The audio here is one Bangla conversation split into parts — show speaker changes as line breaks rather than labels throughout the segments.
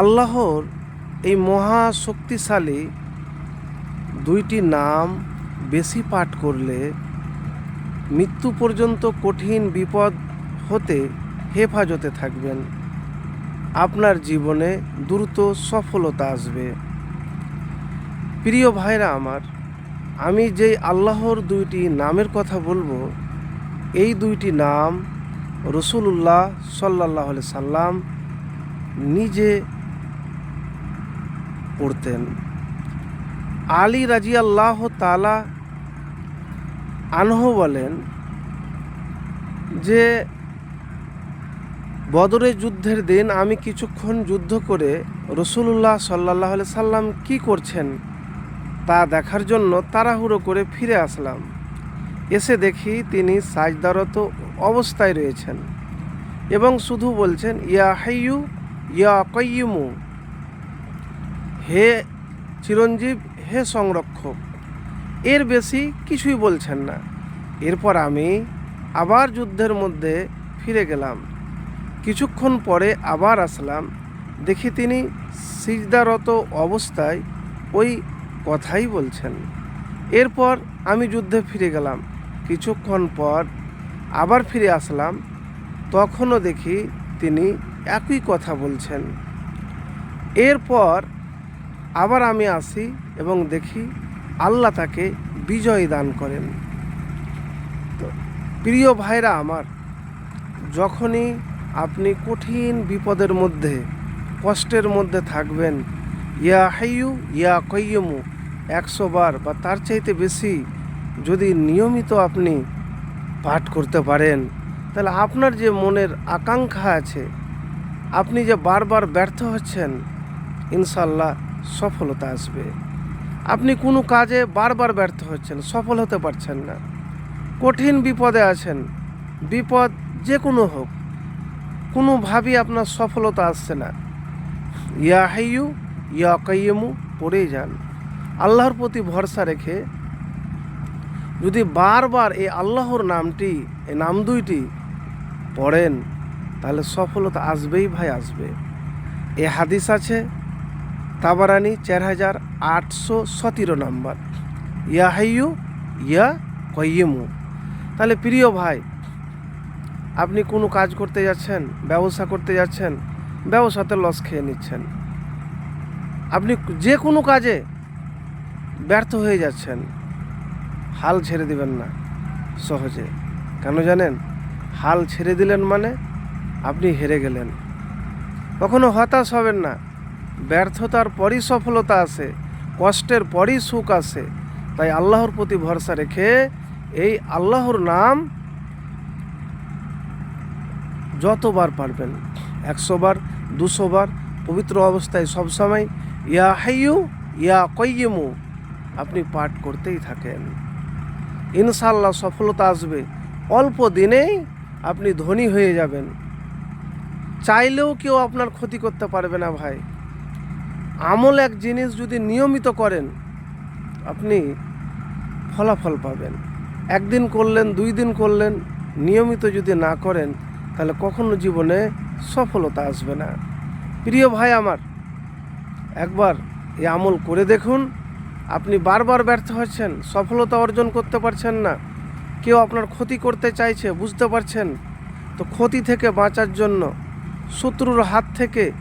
আল্লাহর এই মহা শক্তিশালী দুইটি নাম বেশি পাঠ করলে মৃত্যু পর্যন্ত কঠিন বিপদ হতে হেফাজতে থাকবেন। আপনার জীবনে দ্রুত সফলতা আসবে। প্রিয় ভাইরা আমার, আমি যেই আল্লাহর দুইটি নামের কথা বলব, এই দুইটি নাম রসুল্লাহ সাল্লাহ সাল্লাম নিজে পড়তেন। আলী রাজি আল্লাহ তালা আনহ বলেন যে বদরের যুদ্ধের দিন আমি কিছুক্ষণ যুদ্ধ করে রসুল্লাহ সাল্লাহ সাল্লাম কি করছেন তা দেখার জন্য তাড়াহুড়ো করে ফিরে আসলাম। এসে দেখি তিনি সাজদারত অবস্থায় রয়েছেন এবং শুধু বলছেন, ইয়া হাইয়ু, ইয়া কয়িমু হে চিরঞ্জীব, হে সংরক্ষক, এর বেশি কিছুই বলছেন না। এরপর আমি আবার যুদ্ধের মধ্যে ফিরে গেলাম। কিছুক্ষণ পরে আবার আসলাম। দেখি তিনি সিজদারত অবস্থায় ওই কথাই বলছেন। এরপর আমি যুদ্ধে ফিরে গেলাম। কিছুক্ষণ পর আবার ফিরে আসলাম। তখনও দেখি তিনি একই কথা বলছেন। এরপর আবার আমি আসি এবং দেখি আল্লাহ তাকে বিজয় দান করেন। তো প্রিয় ভাইরা আমার, যখনই আপনি কঠিন বিপদের মধ্যে, কষ্টের মধ্যে থাকবেন, ইয়া হাইয়ু, ইয়া কয়্যমু একশো বার বা তার চাইতে বেশি যদি নিয়মিত আপনি পাঠ করতে পারেন, তাহলে আপনার যে মনের আকাঙ্ক্ষা আছে, আপনি যে বারবার ব্যর্থ হচ্ছেন, ইনশাল্লাহ সফলতা আসবে। আপনি কোনো কাজে বারবার ব্যর্থ হচ্ছেন, সফল হতে পারছেন না। কঠিন বিপদে আছেন, বিপদ যে কোনো হোক। কোনোভাবেই আপনার সফলতা আসছে না। ইয়া হাইয়ু, ইয়া কাইয়মু পড়েই যান। আল্লাহর প্রতি ভরসা রেখে যদি বারবার এই আল্লাহর নামটি, এই নাম দুইটি পড়েন, তাহলে সফলতা আসবেই ভাই, আসবে। এ হাদিস আছে তাবারানি চার হাজার আটশো সতেরো নম্বর। ইয়া হাইয়ু, ইয়া কয়িমু তাহলে প্রিয় ভাই, আপনি কোনো কাজ করতে যাচ্ছেন, ব্যবসা করতে যাচ্ছেন, ব্যবসাতে লস খেয়ে নিচ্ছেন। আপনি যে কোনো কাজে ব্যর্থ হয়ে যাচ্ছেন, হাল ছেড়ে দিবেন না, সহজে। কেন জানেন? হাল ছেড়ে দিলেন মানে আপনি হেরে গেলেন। কখনো হতাশ হবেন না। ব্যর্থতার পরই সফলতা আসে কষ্টের পরই সুখ আসে তাই আল্লাহর প্রতি ভরসা রেখে এই আল্লাহর নাম যতবার পারবেন, একশো বার, দুশো বার, পবিত্র অবস্থায় সবসময় ইয়া হাইয়ু, ইয়া কয়িমু আপনি পাঠ করতেই থাকেন। ইনশাল্লাহ সফলতা আসবে, অল্প দিনেই আপনি ধনী হয়ে যাবেন। চাইলেও কেউ আপনার ক্ষতি করতে পারবে না ভাই। আমল এক জিনিস যদি নিয়মিত করেন, আপনি ফলাফল পাবেন। একদিন করলেন, দুই দিন করলেন, নিয়মিত যদি না করেন, তাহলে কখনো জীবনে সফলতা আসবে না। প্রিয় ভাই আমার, একবার এই আমল করে দেখুন। আপনি বারবার ব্যর্থ হচ্ছেন, সফলতা অর্জন করতে পারছেন না। কেউ আপনার ক্ষতি করতে চাইছে, বুঝতে পারছেন? তো ক্ষতি থেকে বাঁচার জন্য শত্রুর হাত থেকে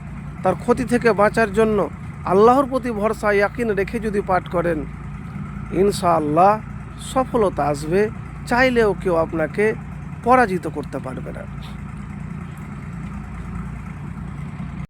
তার ক্ষতি থেকে বাঁচার জন্য আল্লাহর প্রতি ভরসা, ইয়াকিন রেখে যদি পাঠ করেন, ইনশাআল্লাহ সফলতা আসবে। চাইলেও কেউ আপনাকে পরাজিত করতে পারবে না।